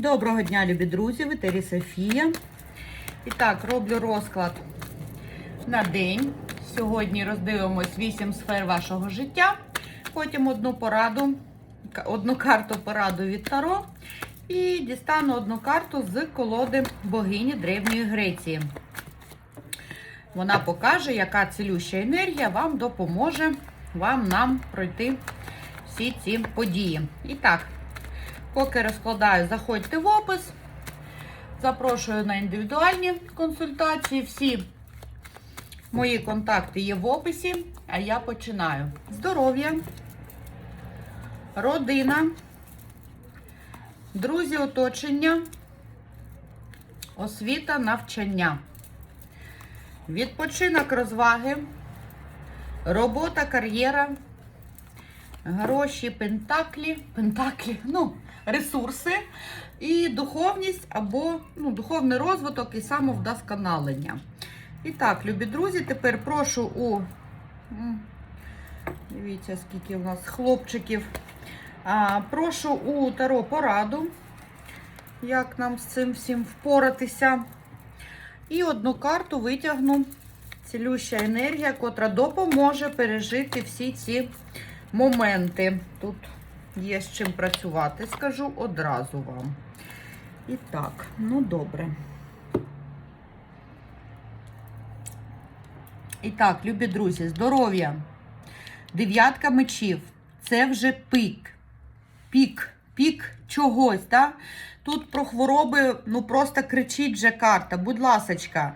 Доброго дня, любі друзі! В етері Софія. І так, роблю розклад на день. Сьогодні роздивимось 8 сфер вашого життя. Потім одну пораду, одну карту пораду від Таро. І дістану одну карту з колоди богині Древньої Греції. Вона покаже, яка цілюща енергія вам допоможе вам нам пройти всі ці події. І так, Поки розкладаю, заходьте в опис. Запрошую на індивідуальні консультації. Всі мої контакти є в описі, а я починаю. Здоров'я, родина, друзі, оточення, освіта, навчання, відпочинок, розваги, робота, кар'єра. Гроші, пентаклі, пентаклі, ну, ресурси і духовність або ну, духовний розвиток і самовдосконалення. І так, любі друзі, тепер прошу у. Дивіться, скільки у нас хлопчиків. А, прошу у Таро пораду, як нам з цим всім впоратися. І одну карту витягну цілюща енергія, котра допоможе пережити всі ці моменти. Тут є з чим працювати, скажу одразу вам. І так, ну добре. І так, любі друзі, здоров'я. Дев'ятка мечів. Це вже пік. Пік, пік чогось, так? Тут про хвороби, ну просто кричить вже карта. Будь ласочка,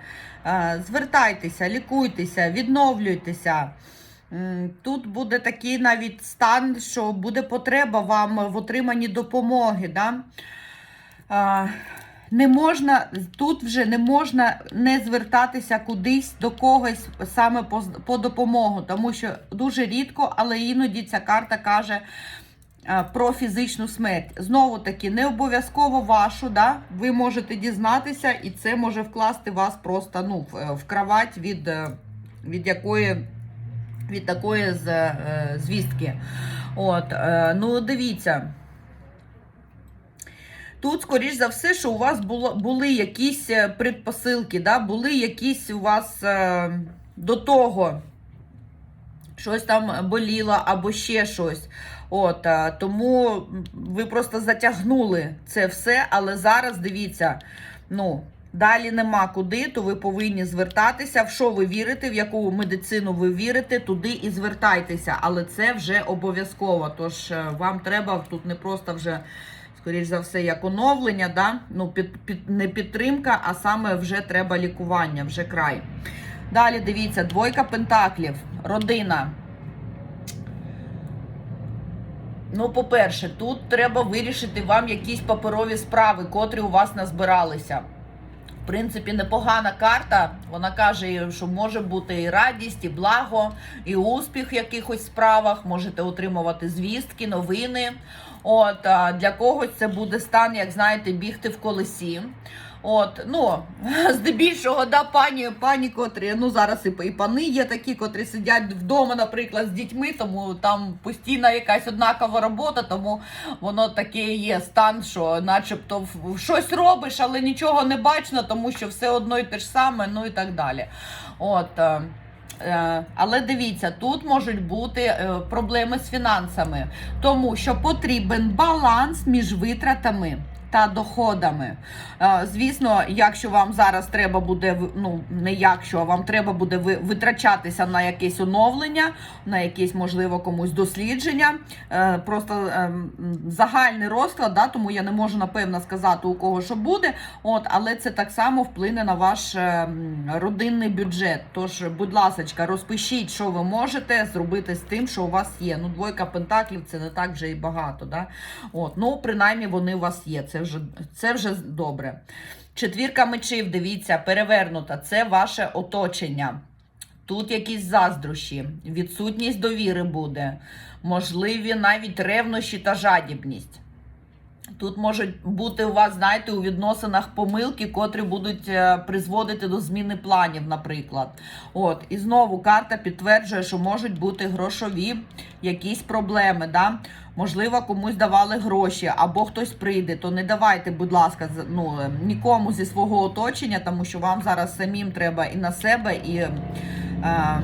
е, звертайтеся, лікуйтеся, відновлюйтеся. М, Тут буде такий навіть стан, що буде потреба вам в отриманні допомоги. Да? Не можна, тут вже не можна не звертатися кудись до когось саме по, по допомогу, тому що дуже рідко, але іноді ця карта каже про фізичну смерть. Знову таки, не обов'язково вашу, да? ви можете дізнатися, і це може вкласти вас просто ну, в, в кровать від, е, від якої від такої з, е, звістки. От, е, ну, дивіться. Тут, скоріш за все, що у вас було, були якісь е, предпосилки, да? були якісь у вас е, до того щось там боліло або ще щось. От, тому ви просто затягнули це все, але зараз дивіться, ну, далі нема куди, то ви повинні звертатися. В що ви вірите, в яку медицину ви вірите, туди і звертайтеся. Але це вже обов'язково. Тож е, вам треба тут не просто вже. Скоріш за все, як оновлення, да? ну, під, під, не підтримка, а саме вже треба лікування, вже край. Далі дивіться, двойка пентаклів, родина. Ну, по-перше, тут треба вирішити вам якісь паперові справи, котрі у вас назбиралися. Принципі, непогана карта. Вона каже, що може бути і радість, і благо, і успіх в якихось справах. Можете отримувати звістки, новини. От для когось це буде стан, як знаєте, бігти в колесі. От, ну, здебільшого, да, пані, пані, котрі, ну зараз і, і пани є такі, котрі сидять вдома, наприклад, з дітьми, тому там постійна якась однакова робота, тому воно таке є стан, що начебто щось робиш, але нічого не бачно, тому що все одно і те ж саме, ну і так далі. От. е, Е, Але дивіться, тут можуть бути е, проблеми з фінансами, тому що потрібен баланс між витратами та доходами. Е, Звісно, якщо вам зараз треба буде, ну не якщо, а вам треба буде витрачатися на якесь оновлення, на якесь, можливо, комусь дослідження. е, Просто ем, загальний розклад, да, тому я не можу напевно сказати, у кого що буде. От, але це так само вплине на ваш родинний бюджет. Тож, будь ласка, розпишіть, що ви можете зробити з тим, що у вас є. Ну, двойка пентаклів це не так вже і багато. Да? От, ну, принаймні вони у вас є. Це вже, це вже добре. Четвірка мечів, дивіться, перевернута. Це ваше оточення. Тут якісь заздрощі, відсутність довіри буде, можливі навіть ревнощі та жадібність. Тут можуть бути у вас, знаєте, у відносинах помилки, котрі будуть е, призводити до зміни планів, наприклад. От, і знову карта підтверджує, що можуть бути грошові якісь проблеми. Да? Можливо, комусь давали гроші, або хтось прийде, то не давайте, будь ласка, ну, е, нікому зі свого оточення, тому що вам зараз самим треба і на себе, і. Е,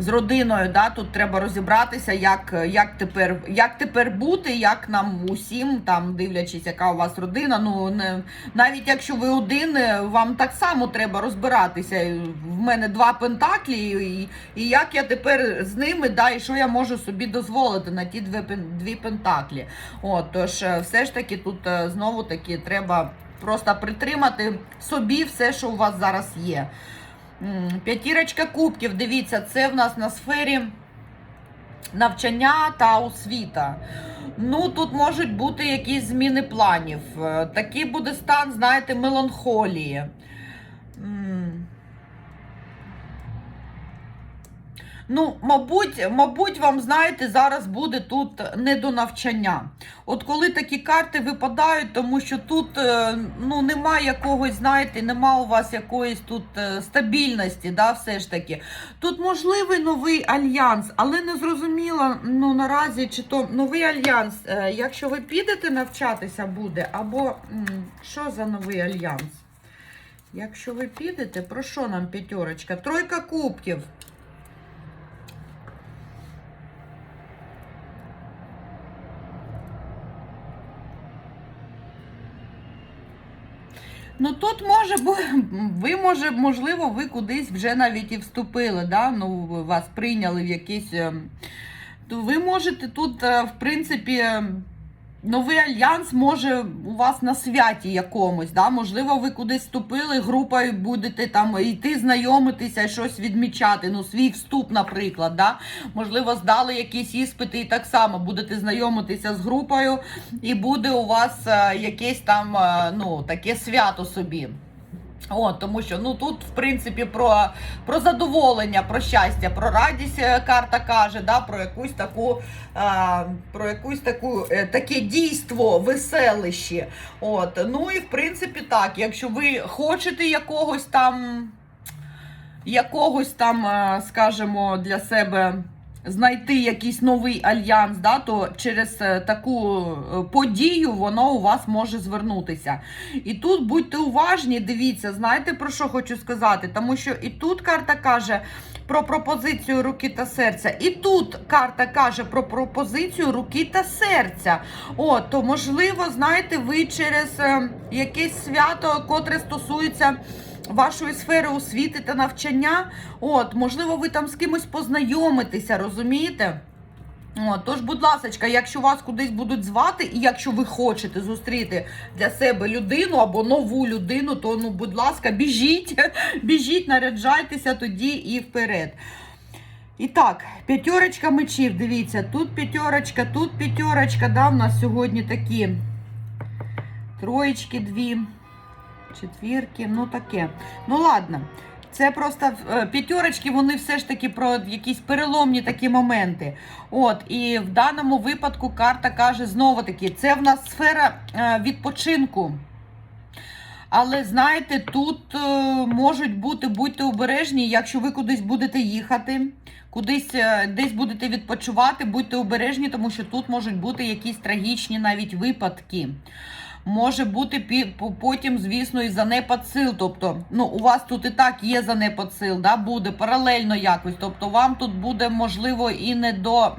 з родиною, да, тут треба розібратися, як, як, тепер, як тепер бути, як нам усім, там, дивлячись, яка у вас родина. Ну, не, навіть якщо ви один, е, вам так само треба розбиратися. В мене два пентаклі, і, і як я тепер з ними, да, і що я можу собі дозволити на ті дві, дві пентаклі. От, тож, е, все ж таки, тут е, знову таки треба просто притримати собі все, що у вас зараз є. П'ятірочка кубків, дивіться, це в нас на сфері навчання та освіта. Ну, тут можуть бути якісь зміни планів. Е, Такий буде стан, знаєте, меланхолії. Ну, мабуть, мабуть, вам знаєте, зараз буде тут не до навчання. От коли такі карти випадають, тому що тут е, ну, немає якогось, знаєте, нема у вас якоїсь тут е, стабільності, да, все ж таки. Тут можливий новий альянс, але не зрозуміло ну, наразі, чи то новий альянс, е, якщо ви підете навчатися буде, або що за новий альянс? Якщо ви підете, про що нам п'ятерочка? Тройка кубків. Ну тут може ви може, можливо, ви кудись вже навіть і вступили, да? ну, вас прийняли в якийсь. ем, То ви можете тут, е, в принципі, ем, новий альянс може у вас на святі якомусь. Да? Можливо, ви кудись вступили, групою будете там йти знайомитися, щось відмічати. Ну, свій вступ, наприклад. Да? Можливо, здали якісь іспити і так само будете знайомитися з групою, і буде у вас е, якесь там е, ну, таке свято собі. О, тому що ну тут, в принципі, про, про задоволення, про щастя, про радість е, карта каже, да, про якусь таку, а, про якусь таку е, таке дійство, веселище. От, ну і в принципі так, якщо ви хочете якогось там, якогось там, е, скажімо, для себе. Знайти якийсь новий альянс, да, то через е, таку е, подію воно у вас може звернутися. І тут будьте уважні, дивіться, знаєте про що хочу сказати? Тому що і тут карта каже про пропозицію руки та серця, і тут карта каже про пропозицію руки та серця. О, то можливо, знаєте, ви через е, якесь свято, котре стосується. Вашої сфери освіти та навчання, от, можливо, ви там з кимось познайомитеся, розумієте? От, тож, будь ласка, якщо вас кудись будуть звати, і якщо ви хочете зустріти для себе людину або нову людину, то ну, будь ласка, біжіть, біжіть, наряджайтеся тоді і вперед. І так, п'ятерочка мечів, дивіться, тут п'ятерочка, тут п'ятерочка, да, в нас сьогодні такі троєчки дві, четвірки, ну таке. Ну ладно. Це просто е, п'ятерочки, вони все ж таки про якісь переломні такі моменти. От, і в даному випадку карта каже знову таки, це в нас сфера е, відпочинку. Але знаєте, тут е, можуть бути, будьте обережні, якщо ви кудись будете їхати, кудись десь будете відпочивати, будьте обережні, тому що тут можуть бути якісь трагічні навіть випадки. Може бути потім, звісно, і занепад сил. Тобто, ну, у вас тут і так є занепад сил, да, буде паралельно якось. Тобто, вам тут буде можливо і не до.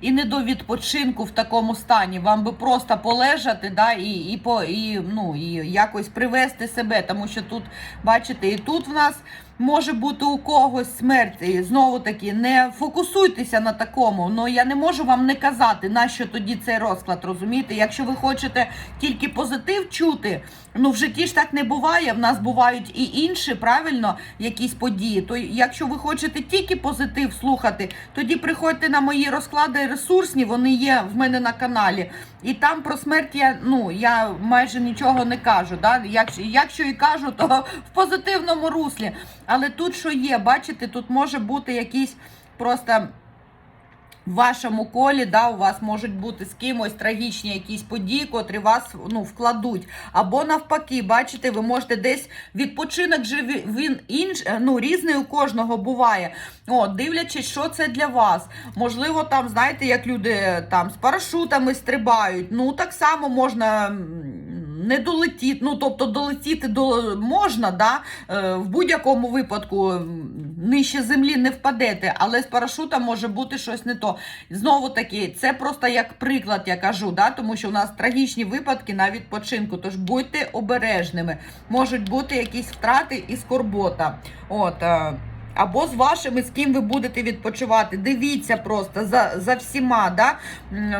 І не до відпочинку в такому стані. Вам би просто полежати, да, і, і, по, і, ну, і якось привести себе. Тому що тут, бачите, і тут в нас може бути у когось смерть. І знову таки, не фокусуйтеся на такому. Ну я не можу вам не казати, на що тоді цей розклад, розумієте? Якщо ви хочете тільки позитив чути, ну в житті ж так не буває. В нас бувають і інші, правильно, якісь події. То якщо ви хочете тільки позитив слухати, тоді приходьте на мої розклади ресурсні, вони є в мене на каналі. І там про смерть я ну я майже нічого не кажу. Да? Якщо, якщо і кажу, то в позитивному руслі. Але тут що є, бачите, тут може бути якийсь просто в вашому колі, да, у вас можуть бути з кимось трагічні якісь події, котрі вас ну, вкладуть. Або навпаки, бачите, ви можете десь відпочинок же він інш, ну, різний у кожного буває. О, дивлячись, що це для вас. Можливо, там, знаєте, як люди е, там з парашутами стрибають. Ну, так само можна. Не долетіти, ну тобто долетіти до можна, да? е, в будь-якому випадку нижче землі не впадете, але з парашутом може бути щось не то. Знову таки, це просто як приклад, я кажу, да? тому що у нас трагічні випадки на відпочинку. Тож будьте обережними. Можуть бути якісь втрати і скорбота. От. Або з вашими, з ким ви будете відпочивати. Дивіться просто за, за всіма. Да?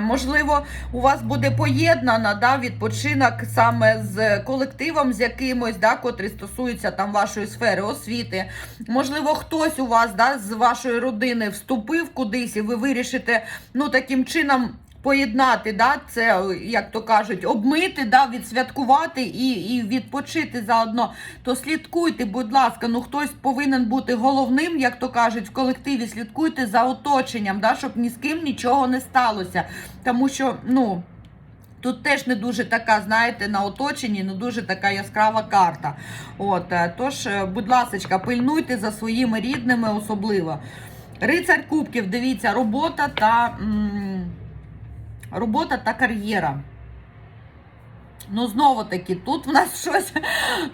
Можливо, у вас буде поєднана да, відпочинок саме з колективом, з якимось, да, котрий стосується там вашої сфери освіти. Можливо, хтось у вас да, з вашої родини вступив кудись, і ви вирішите ну, таким чином. Поєднати, да, це, як то кажуть, обмити, да, відсвяткувати і, і відпочити заодно. То слідкуйте, будь ласка, ну хтось повинен бути головним, як то кажуть, в колективі. Слідкуйте за оточенням, да, щоб ні з ким нічого не сталося. Тому що, ну. Тут теж не дуже така, знаєте, на оточенні, не дуже така яскрава карта. От, е, тож, е, будь ласка, пильнуйте за своїми рідними особливо. Рицарь Кубків, дивіться, робота та, м, робота та кар'єра. Ну, знову таки, тут в нас щось,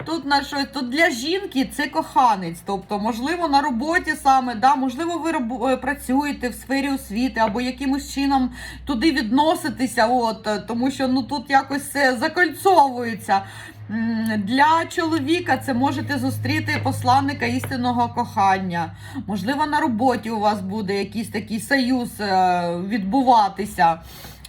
тут в нас щось, тут для жінки це коханець. Тобто, можливо, на роботі саме, да, можливо, ви роб- е, працюєте в сфері освіти або якимось чином туди відноситеся, от, е, тому що ну, тут якось все закольцовується. Для чоловіка це можете зустріти посланника істинного кохання. Можливо, на роботі у вас буде якийсь такий союз е, відбуватися.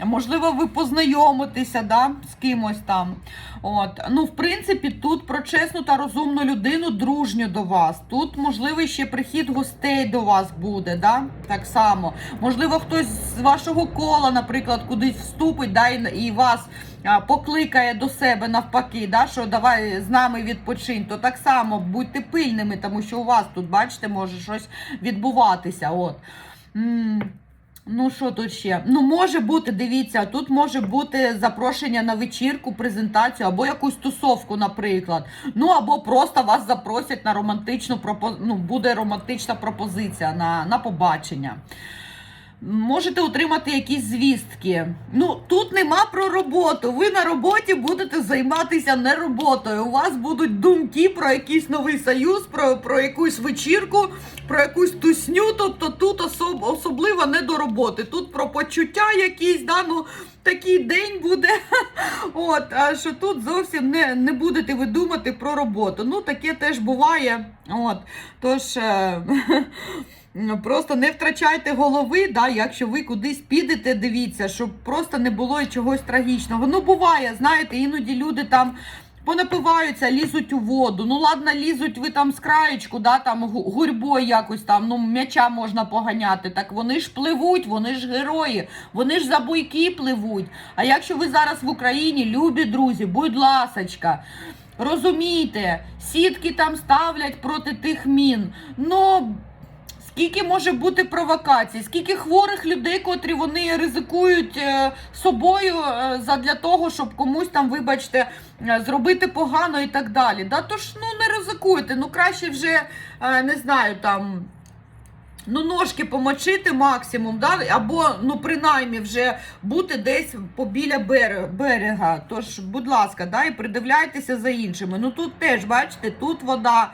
Можливо, ви познайомитеся да, з кимось там. От. Ну, в принципі, тут про чесну та розумну людину дружню до вас. Тут, можливо, ще прихід гостей до вас буде, да? так само. Можливо, хтось з вашого кола, наприклад, кудись вступить да, і, вас покликає до себе навпаки, да, що давай з нами відпочинь. То так само будьте пильними, тому що у вас тут, бачите, може щось відбуватися. От. Ну, що тут ще? Ну, може бути, дивіться, тут може бути запрошення на вечірку, презентацію або якусь тусовку, наприклад. Ну, або просто вас запросять на романтичну пропо... ну, буде романтична пропозиція на, на побачення. Можете отримати якісь звістки. Ну, тут нема про роботу. Ви на роботі будете займатися не роботою. У вас будуть думки про якийсь новий союз, про, про якусь вечірку, про якусь тусню. Тобто тут особ, особливо не до роботи. Тут про почуття якісь, да, ну, такий день буде. От, а що тут зовсім не, не будете ви думати про роботу. Ну, таке теж буває. От, тож. Ну, Просто не втрачайте голови, да, якщо ви кудись підете, дивіться, щоб просто не було чогось трагічного. Ну, буває, знаєте, іноді люди там понапиваються, лізуть у воду. Ну, ладно, лізуть ви там з краєчку, да, там гурьбою якось там, ну, м'яча можна поганяти. Так вони ж пливуть, вони ж герої, вони ж за буйки пливуть. А якщо ви зараз в Україні, любі друзі, будь ласочка. Розумійте, сітки там ставлять проти тих мін. Ну, Скільки може бути провокацій, скільки хворих людей, котрі вони ризикують е, собою е, задля того, щоб комусь там, вибачте, е, зробити погано і так далі. Да? Тож ну не ризикуйте, ну краще вже не знаю там. Ну, ножки помочити максимум, да? або ну принаймні вже бути десь побіля берега. Тож, будь ласка, да, і придивляйтеся за іншими. Ну тут теж, бачите, тут вода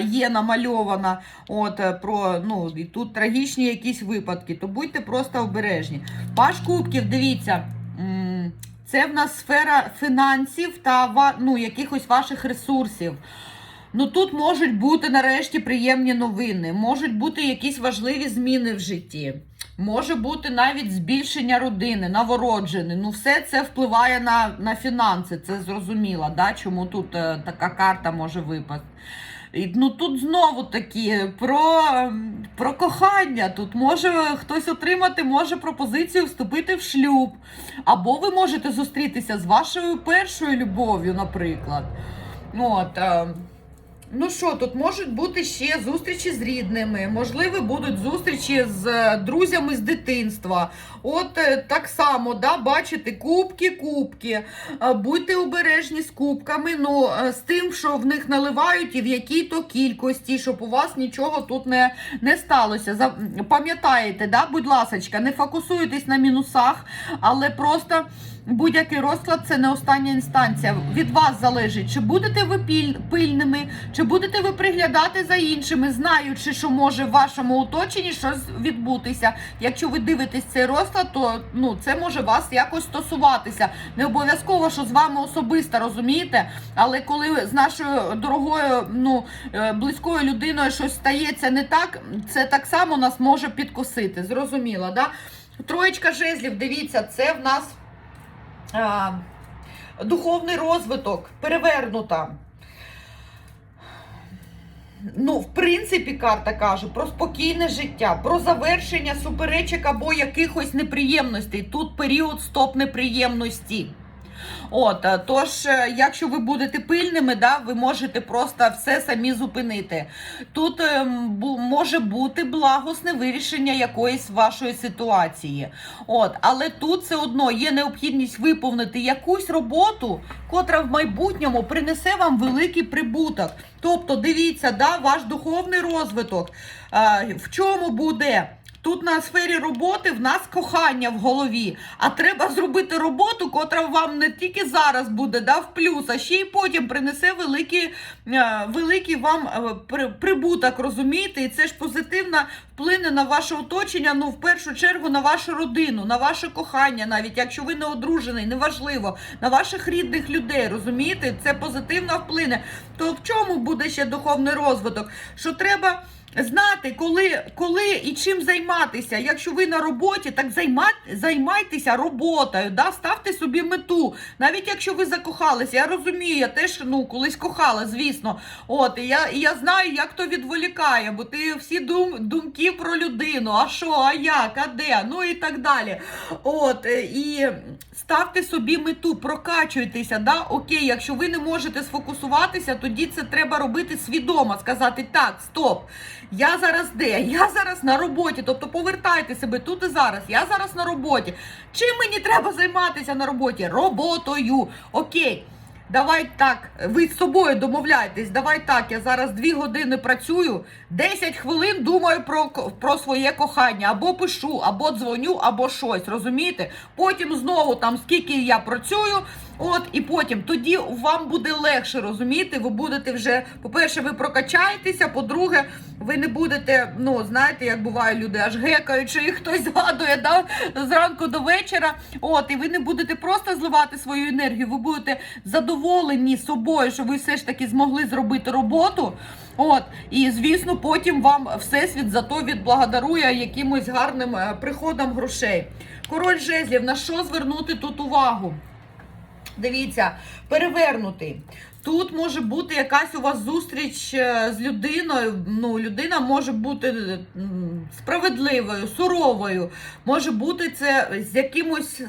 є намальована. От е, про ну і тут трагічні якісь випадки. То будьте просто обережні. Паш Кубків, дивіться. Це в нас сфера фінансів та ну, якихось ваших ресурсів. Ну тут можуть бути нарешті приємні новини, можуть бути якісь важливі зміни в житті, може бути навіть збільшення родини, новороджини. Ну, все це впливає на, на фінанси, це зрозуміло, да? чому тут е, така карта може випасти. Ну тут знову таки про, ем, про кохання. Тут може хтось отримати може пропозицію вступити в шлюб. Або ви можете зустрітися з вашою першою любов'ю, наприклад. От, е, Ну що, тут можуть бути ще зустрічі з рідними, можливо, будуть зустрічі з е, друзями з дитинства. От е, так само, да, бачите, кубки, кубки. Е, Будьте обережні з кубками, ну з тим, що в них наливають і в якій то кількості, щоб у вас нічого тут не, не сталося. Пам'ятаєте, да, будь ласочка, не фокусуйтесь на мінусах, але просто. Будь-який розклад це не остання інстанція. Від вас залежить, чи будете ви піль- пильними, чи будете ви приглядати за іншими, знаючи, що може в вашому оточенні щось відбутися. Якщо ви дивитесь цей розклад, то ну це може вас якось стосуватися. Не обов'язково, що з вами особисто, розумієте? Але коли з нашою дорогою, ну е, близькою людиною щось стається не так, це так само нас може підкосити. Зрозуміло, да? Троєчка жезлів, дивіться, це в нас духовний розвиток, перевернута. Ну, в принципі, карта каже про спокійне життя, про завершення суперечок або якихось неприємностей. Тут період стоп неприємності. От, е, тож, е, якщо ви будете пильними, да, ви можете просто все самі зупинити. Тут ем, може бути благосне вирішення якоїсь вашої ситуації. От, але тут все одно є необхідність виповнити якусь роботу, котра в майбутньому принесе вам великий прибуток. Тобто, дивіться, да, ваш духовний розвиток. е, в чому буде? Тут на сфері роботи в нас кохання в голові, а треба зробити роботу, котра вам не тільки зараз буде да, в плюс, а ще й потім принесе великий, е, великий вам е, прибуток, розумієте? І це ж позитивно вплине на ваше оточення, ну в першу чергу на вашу родину, на ваше кохання, навіть якщо ви не одружений, неважливо, на ваших рідних людей, розумієте? Це позитивно вплине. То в чому буде ще духовний розвиток? Що треба. Знати, коли, коли і чим займатися. Якщо ви на роботі, так займа, займайтеся роботою, да? ставте собі мету. Навіть якщо ви закохалися, я розумію, я теж ну, колись кохала, звісно. От, і я, і я знаю, як то відволікає, бо ти всі дум, думки про людину, а що, а як, а де, ну і так далі. От, е, і ставте собі мету, прокачуйтеся. Да? Окей, якщо ви не можете сфокусуватися, тоді це треба робити свідомо, сказати так, стоп. Я зараз де? Я зараз на роботі. Тобто повертайте себе тут і зараз. Я зараз на роботі. Чим мені треба займатися на роботі? Роботою. Окей. Давай так, ви з собою домовляєтесь. Давай так, я зараз 2 години працюю, 10 хвилин думаю про, про своє кохання. Або пишу, або дзвоню, або щось. Розумієте? Потім знову там скільки я працюю. От і потім тоді вам буде легше розумієте. Ви будете вже, по-перше, ви прокачаєтеся. По-друге, ви не будете, ну знаєте, як буває люди, аж гекають, що їх хтось згадує да, зранку до вечора. От, і ви не будете просто зливати свою енергію, ви будете задоволені собою, що ви все ж таки змогли зробити роботу. От, і звісно, потім вам всесвіт за то відблагодарує якимось гарним е, приходом грошей. Король жезлів, на що звернути тут увагу? Дивіться, перевернутий. Тут може бути якась у вас зустріч е, з людиною. Ну, людина може бути справедливою, суровою. Може бути це з якимось.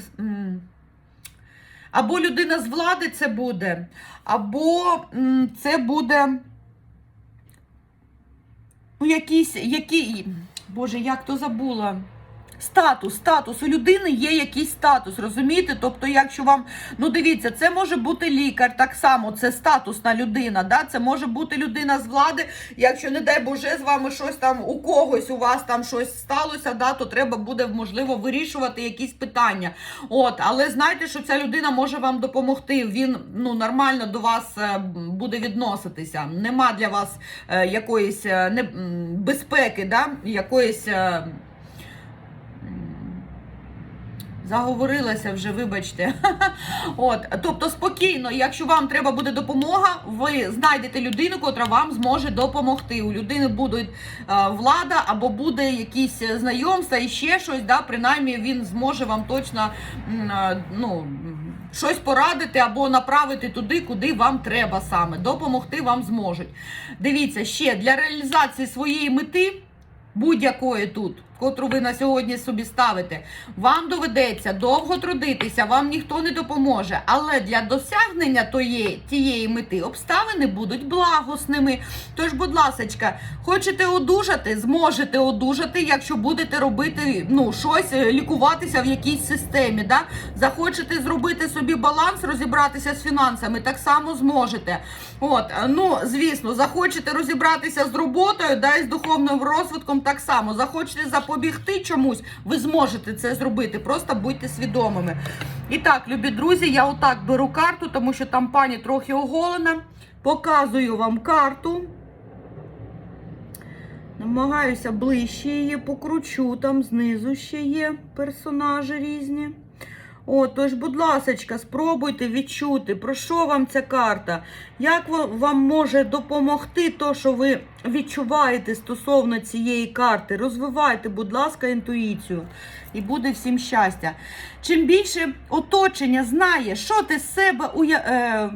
Або людина з влади це буде, або це буде. Ну, якийсь, який. Боже, як то забула. Статус, статус. У людини є якийсь статус, розумієте? Тобто, якщо вам, ну дивіться, це може бути лікар, так само, це статусна людина. Да? Це може бути людина з влади. Якщо, не дай Боже, з вами щось там у когось, у вас там щось сталося, да, то треба буде, можливо, вирішувати якісь питання. От, але знайте, що ця людина може вам допомогти. Він ну, нормально до вас е, буде відноситися. Нема для вас е, якоїсь е, безпеки, да? якоїсь. е, Заговорилася вже, вибачте. От, тобто спокійно, якщо вам треба буде допомога, ви знайдете людину, котра вам зможе допомогти. У людини буде влада або буде якісь знайомства і ще щось. Да, принаймні він зможе вам точно е, ну, щось порадити або направити туди, куди вам треба саме. Допомогти вам зможуть. Дивіться, ще для реалізації своєї мети будь-якої тут. Котру ви на сьогодні собі ставите, вам доведеться довго трудитися, вам ніхто не допоможе. Але для досягнення тої, тієї мети обставини будуть благосними. Тож, будь ласочка, хочете одужати, зможете одужати, якщо будете робити ну, щось, е, лікуватися в якійсь системі. Да? Захочете зробити собі баланс, розібратися з фінансами, так само зможете. От, е, ну, звісно, захочете розібратися з роботою, да, і з духовним розвитком так само. Захочете запобігти чомусь, ви зможете це зробити. Просто будьте свідомими. І так, любі друзі, я отак беру карту, тому що там пані трохи оголена. Показую вам карту. Намагаюся ближче її покручу, там знизу ще є персонажі різні. О, тож, будь ласочка, спробуйте відчути, про що вам ця карта, як вам може допомогти то, що ви відчуваєте стосовно цієї карти. Розвивайте, будь ласка, інтуїцію, і буде всім щастя. Чим більше оточення знає, що ти з себе уя... е...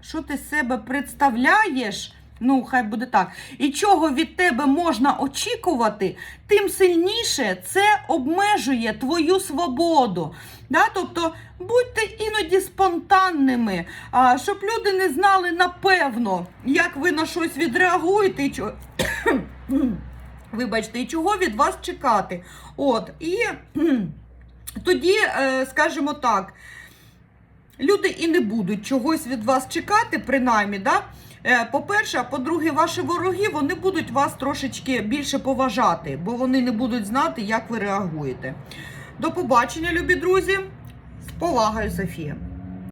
що ти з себе представляєш. Ну, хай буде так. І чого від тебе можна очікувати, тим сильніше це обмежує твою свободу. Да? Тобто будьте іноді спонтанними, а, щоб люди не знали напевно, як ви на щось відреагуєте. І чого... Вибачте, і чого від вас чекати. От, і тоді, е, скажімо так, люди і не будуть чогось від вас чекати, принаймні, да? Е, По-перше, а по-друге, ваші вороги вони будуть вас трошечки більше поважати, бо вони не будуть знати, як ви реагуєте. До побачення, любі друзі. З повагою, Софія.